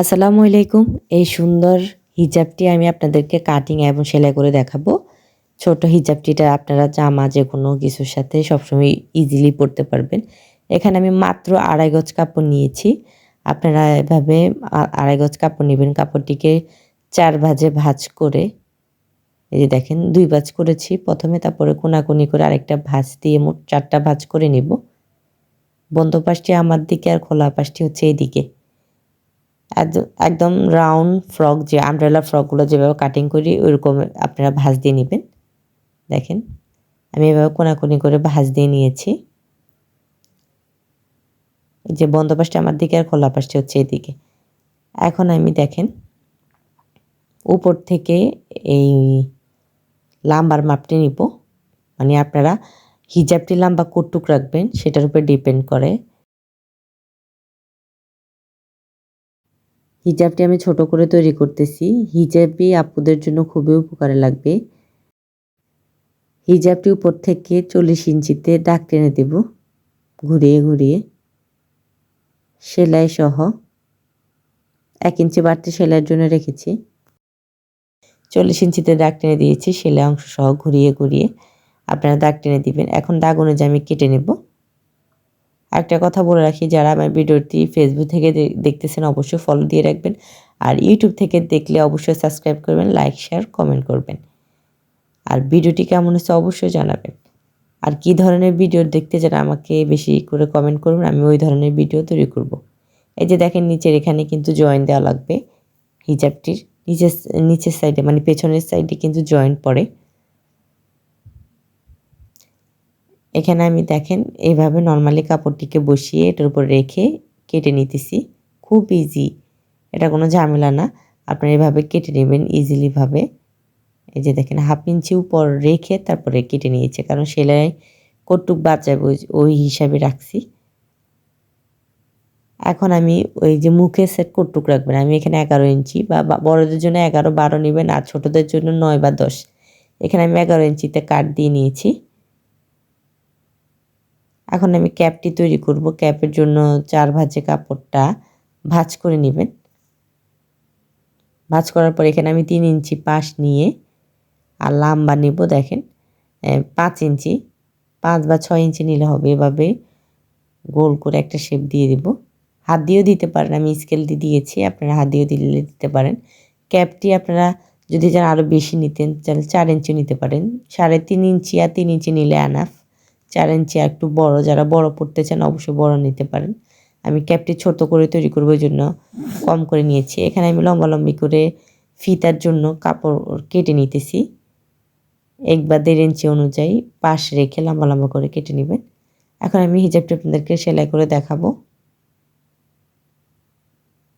আসসালামু আলাইকুম। এই সুন্দর হিজাবটি আমি আপনাদেরকে কাটিং এবং সেলাই করে দেখাবো। ছোট হিজাবটিটা আপনারা জামা যে কোনো কিছুর সাথে সবসময় ইজিলি পরতে পারবেন। এখানে আমি মাত্র আড়াই গজ কাপড় নিয়েছি। আপনারা এভাবে আড়াই গজ কাপড় নেবেন। কাপড়টিকে চার ভাজে ভাজ করে, এই যে দেখেন, দুই ভাজ করেছি। প্রথমে তারপরে কোনাকুনি করে আরেকটা ভাজ দিয়ে মোট চারটা ভাজ করে নিব। বন্ধ পাশটি আমার দিকে আর খোলা পাশটি হচ্ছে এদিকে। একদম রাউন্ড ফ্রক যে আমব্রেলা ফ্রকগুলো যেভাবে কাটিং করি, ওইরকম আপনারা ভাজ দিয়ে নেবেন। দেখেন, আমি এভাবে কোনাকুনি করে ভাজ দিয়ে নিয়েছি। যে বন্ধ পাশটা আমার দিকে আর খোলা পাশটি হচ্ছে এদিকে। এখন আমি দেখেন, উপর থেকে এই লাম্বার মাপটি নিব। মানে আপনারা হিজাবটি লাম্বা কটুক রাখবেন, সেটার উপর ডিপেন্ড করে। হিজাবটি আমি ছোট করে তৈরি করতেছি। হিজাবই আপুদের জন্য খুবই উপকারে লাগবে। হিজাবটি উপর থেকে চল্লিশ ইঞ্চিতে দাগ টেনে দেব। ঘুরিয়ে ঘুরিয়ে। সেলাই সহ এক ইঞ্চি বাড়তি সেলাইয়ের জন্য রেখেছি। চল্লিশ ইঞ্চিতে দাগ টেনে দিয়েছি। সেলাই অংশ সহ ঘুরিয়ে ঘুরিয়ে। আপনারা দাগ টেনে দিবেন। এখন দাগ অনুযায়ী আমি কেটে নেব। একটা কথা বলে রাখি, যারা আমার ভিডিওটি ফেসবুক থেকে দেখতেছেন অবশ্যই ফলো দিয়ে রাখবেন। আর ইউটিউব থেকে দেখলে অবশ্যই সাবস্ক্রাইব করবেন লাইক শেয়ার কমেন্ট করবেন। আর ভিডিওটি কেমন হচ্ছে অবশ্যই জানাবেন। আর কি ধরনের ভিডিও দেখতে যারা আমাকে বেশি করে কমেন্ট করবেন, আমি ওই ধরনের ভিডিও তৈরি করব। এই যে দেখেন নিচের এখানে কিন্তু জয়েন দেওয়া লাগবে, হিজাবটির। নিচের নিচের সাইডে মানে পেছনের সাইডে কিন্তু জয়েন্ট পড়ে। এখানে আমি দেখেন, এইভাবে নর্মালি কাপড়টিকে বসিয়ে এটার উপর রেখে কেটে নিতেছি। খুব ইজি এটা কোনো ঝামেলা না। আপনারা এভাবে কেটে নেবেন ইজিলিভাবে এই যে দেখেন, হাফ ইঞ্চি উপর রেখে তারপরে কেটে নিয়েছে, কারণ সেলাই কটুক বাঁচাবে ওই হিসাবে রাখছি। এখন আমি ওই যে মুখে সেট কটুক রাখবেন? আমি এখানে এগারো ইঞ্চি বা বড়দের জন্য এগারো, বারো নেবেন আর ছোটোদের জন্য নয় বা দশ। এখানে আমি এগারো ইঞ্চিতে কাট দিয়ে নিয়েছি। এখন আমি ক্যাপটি তৈরি করব। ক্যাপের জন্য চার ভাজে কাপড়টা ভাজ করে নেবেন। ভাজ করার পর এখানে আমি তিন ইঞ্চি পাশ নিয়ে আর লাম্বা নেব, দেখেন। পাঁচ ইঞ্চি, পাঁচ বা ছয় ইঞ্চি নিলে হবে। এভাবে গোল করে একটা শেপ দিয়ে দিব। হাত দিয়েও দিতে পারেন, আমি স্কেল দিয়ে দিয়েছি, আপনারা হাত দিয়েও দিলে দিতে পারেন। ক্যাপটি আপনারা যদি যারা আরও বেশি নিতেন, তাহলে চার ইঞ্চি নিতে পারেন। সাড়ে তিন ইঞ্চি আর তিন ইঞ্চি নিলে আনাফ চার ইঞ্চি একটু বড়, যারা বড় পড়তে চান অবশ্যই বড় নিতে পারেন। আমি ক্যাপটি ছোট করে তৈরি করব জন্য কম করে নিয়েছি। এখানে আমি লম্বালম্বি করে ফিতার জন্য কাপড় কেটে নিতেছি। এক বা দেড় ইঞ্চি অনুযায়ী পাশ রেখে লম্বা লম্বা করে কেটে নেবেন। এখন আমি হিজাবটা আপনাদেরকে সেলাই করে দেখাবো।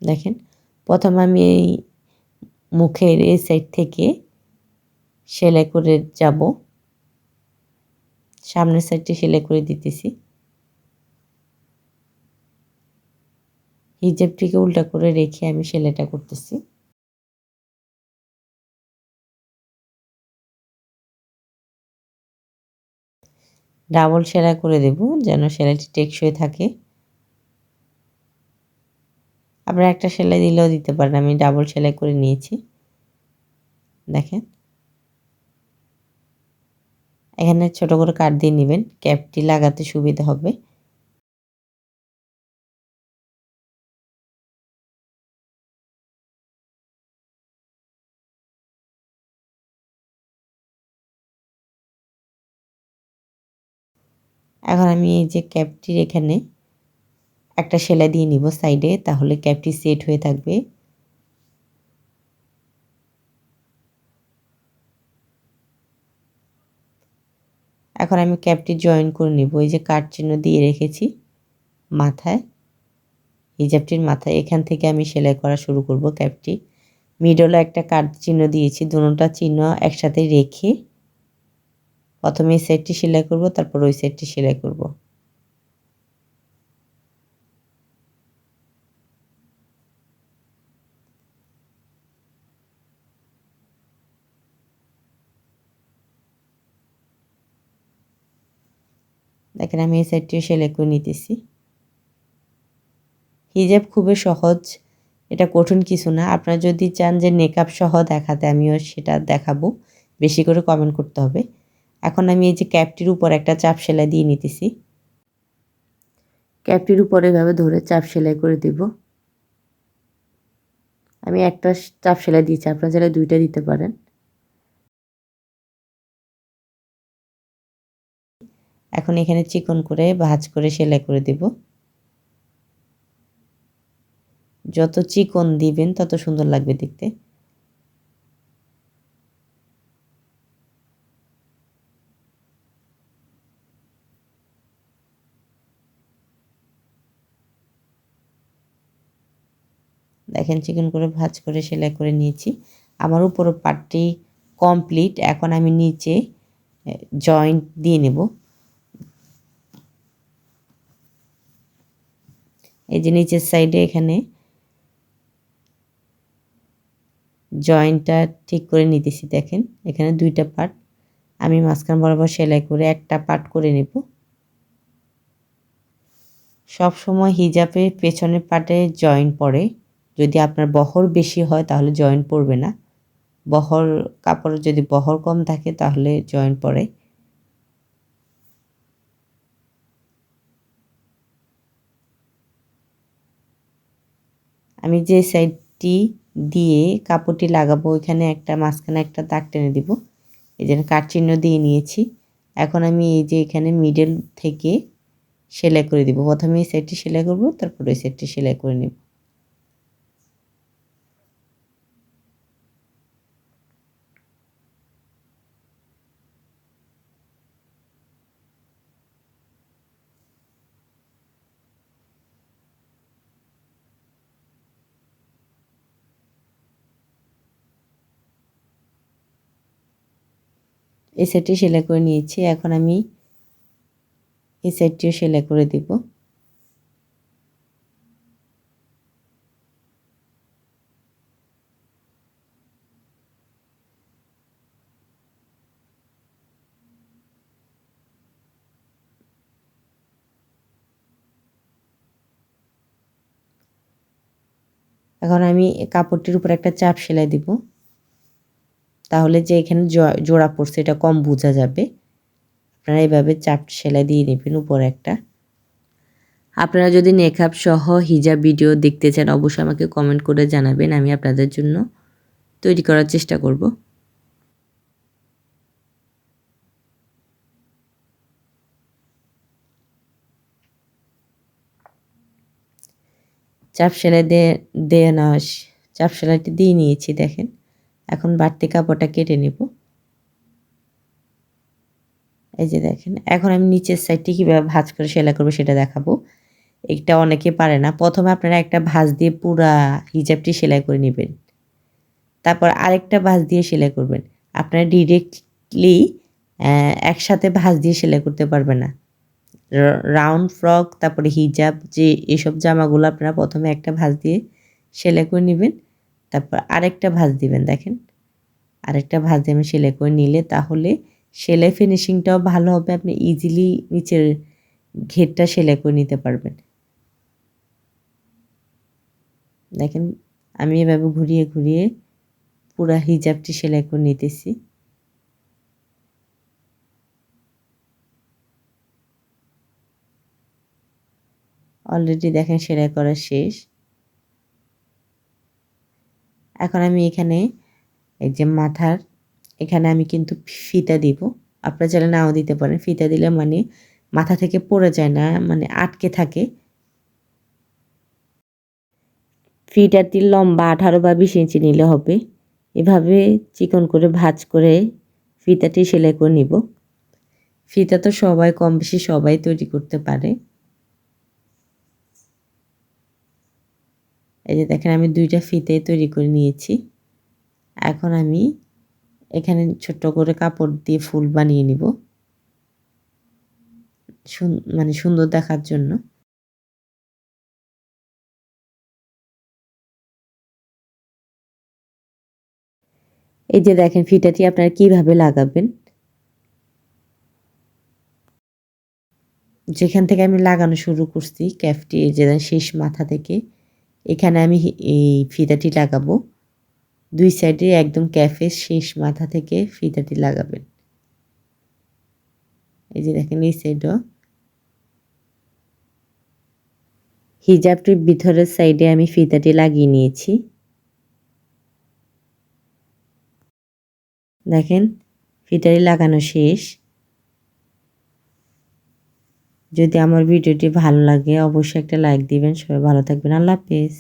দেখেন, প্রথম আমি এই মুখের এই সাইড থেকে সেলাই করে যাব। সামনের সাইডটি সেলাই করে দিতেছি। হিজাবটিকে উল্টা করে রেখে আমি সেলাইটা করতেছি। ডাবল সেলাই করে দেব যেন সেলাইটি টেকসই থাকে। আপনারা একটা সেলাই দিলেও দিতে পারেন, আমি ডাবল সেলাই করে নিয়েছি। দেখেন। এখানে ছোট করে কাট দিয়ে নেবেন। ক্যাপটি লাগাতে সুবিধা হবে। এখন আমি এই যে ক্যাপটির এখানে একটা সেলাই দিয়ে নিব সাইডে। তাহলে ক্যাপটি সেট হয়ে থাকবে। এখন আমি ক্যাপটি জয়েন করে নিব। এই যে কাট চিহ্ন দিয়ে রেখেছি মাথায়। হিজাবটির মাথায় এখান থেকে আমি সেলাই করা শুরু করব ক্যাপটি। মিডলে একটা কাট চিহ্ন দিয়েছি, দুটা চিহ্ন একসাথে রেখে প্রথমে এই সেটটি সেলাই করব, তারপর ওই সেটটি সেলাই করব। দেখেন আমি এই সাইডটিও সেলাই করে নিতেছি। হিজাব খুবই সহজ, এটা কঠিন কিছু না। আপনারা যদি চান যে নেকআপ সহ দেখাতে, আমিও সেটা দেখাবো। বেশি করে কমেন্ট করতে হবে। এখন আমি এই যে ক্যাপটির উপর একটা চাপ সেলাই দিয়ে নিতেছি। ক্যাপটির উপর এভাবে ধরে চাপ সেলাই করে দিব। আমি একটা চাপ সেলাই দিয়েছি, আপনারা চাইলে দুইটা দিতে পারেন। এখন এখানে চিকন করে ভাজ করে সেলাই করে দেব। যত চিকন দিবেন, তত সুন্দর লাগবে দেখতে। দেখেন, চিকেন করে ভাজ করে সেলাই করে নিয়েছি। আমার উপর পাটটি কমপ্লিট এখন আমি নিচে জয়েন্ট দিয়ে নেব। এই যে নিচের সাইডে এখানে জয়েন্টটা ঠিক করে নিতেছি, দেখেন। এখানে দুইটা পার্ট আমি মাঝখান বরাবর সেলাই করে একটা পার্ট করে নেব। সব সময় হিজাবের পেছনের পার্টে জয়েন্ট পড়ে। যদি আপনার বহর বেশি হয়, তাহলে জয়েন্ট পড়বে না। বহর কাপড় যদি বহর কম থাকে, তাহলে জয়েন্ট পড়ে। আমি যে সাইডটি দিয়ে কাপড়টি লাগাবো, ওইখানে একটা, মাঝখানে একটা দাগ টেনে দিব। এই জন্য কাঠচিহ্ন দিয়ে নিয়েছি। এখন আমি এই যে এখানে মিডল থেকে সেলাই করে দিব। প্রথমে এই সাইডটি সেলাই করব, তারপর ওই সাইডটি সেলাই করে নেব। এই সাইডটি সেলাই করে নিয়েছি। এখন আমি এই সাইডটিও সেলাই করে দিব। এখন আমি কাপড়টির উপর একটা চাপ সেলাই দিব। তাহলে যে এখানে জোড়া পড়ছে, এটা কম বোঝা যাবে। আপনারা এইভাবে চাপ সেলাই দিয়ে নেবেন উপরে একটা। আপনারা যদি নেখাপ সহ হিজাব ভিডিও দেখতে চান, অবশ্যই আমাকে কমেন্ট করে জানাবেন, আমি আপনাদের জন্য তৈরি করার চেষ্টা করব। চাপ সেলাই দিয়ে নেওয়া চাপ সেলাইটি দিয়ে নিয়েছি, দেখেন। এখন বাড়তি কাপড়টা কেটে নেব। এই যে দেখেন, এখন আমি নিচের সাইডটি কীভাবে ভাজ করে সেলাই করব সেটা দেখাবো। এটা অনেকে পারে না। প্রথমে আপনারা একটা ভাঁজ দিয়ে পুরা হিজাবটি সেলাই করে নেবেন। তারপর আরেকটা ভাঁজ দিয়ে সেলাই করবেন। আপনারা ডিরেক্টলি একসাথে ভাঁজ দিয়ে সেলাই করতে পারবে না। রাউন্ড ফ্রক তারপরে হিজাব, যে এসব জামাগুলো আপনারা প্রথমে একটা ভাঁজ দিয়ে সেলাই করে নেবেন। তারপর আরেকটা ভাঁজ দিবেন, দেখেন। আরেকটা ভাঁজ দিয়ে আমি সেলাই করে নিলে তাহলে সেলাই ফিনিশিংটাও ভালো হবে, আপনি ইজিলি নিচের ঘেরটা সেলাই করে নিতে পারবেন। দেখেন, আমি এভাবে ঘুরিয়ে ঘুরিয়ে পুরা হিজাবটি সেলাই করে নিতেছি। অলরেডি দেখেন সেলাই করা শেষ। এখন আমি এখানে এই যে মাথার, এখানে আমি কিন্তু ফিতা দিব। আপনারা চাইলে নাও দিতে পারেন। ফিতা দিলে মানে মাথা থেকে পড়ে যায় না মানে আটকে থাকে। ফিটারটির লম্বা আঠারো বা বিশ ইঞ্চি নিলে হবে। এভাবে চিকন করে ভাজ করে ফিতাটি সেলাই করে নিব। ফিতা তো সবাই কম বেশি সবাই তৈরি করতে পারে। এই যে দেখেন, আমি দুইটা ফিতে তৈরি করে নিয়েছি। এখন আমি এখানে ছোট্ট করে কাপড় দিয়ে ফুল বানিয়ে নিব। মানে সুন্দর দেখার জন্য। এই যে দেখেন ফিটাটি আপনারা কীভাবে লাগাবেন? যেখান থেকে আমি লাগানো শুরু করছি, ক্যাফটি, এই যে শেষ মাথা থেকে। এখানে আমি এই ফিতাটি লাগাবো। দুই সাইডে একদম ক্যাফের শেষ মাথা থেকে ফিতাটি লাগাবেন। এই যে দেখেন, এই সাইডও। হিজাবটির ভিতরের সাইডে আমি ফিতাটি লাগিয়ে নিয়েছি। দেখেন ফিতারি লাগানো শেষ। যদি আমার ভিডিওটি ভালো লাগে অবশ্যই একটা লাইক দিবেন। সবাই ভালো থাকবেন। আল্লাহ হাফেজ।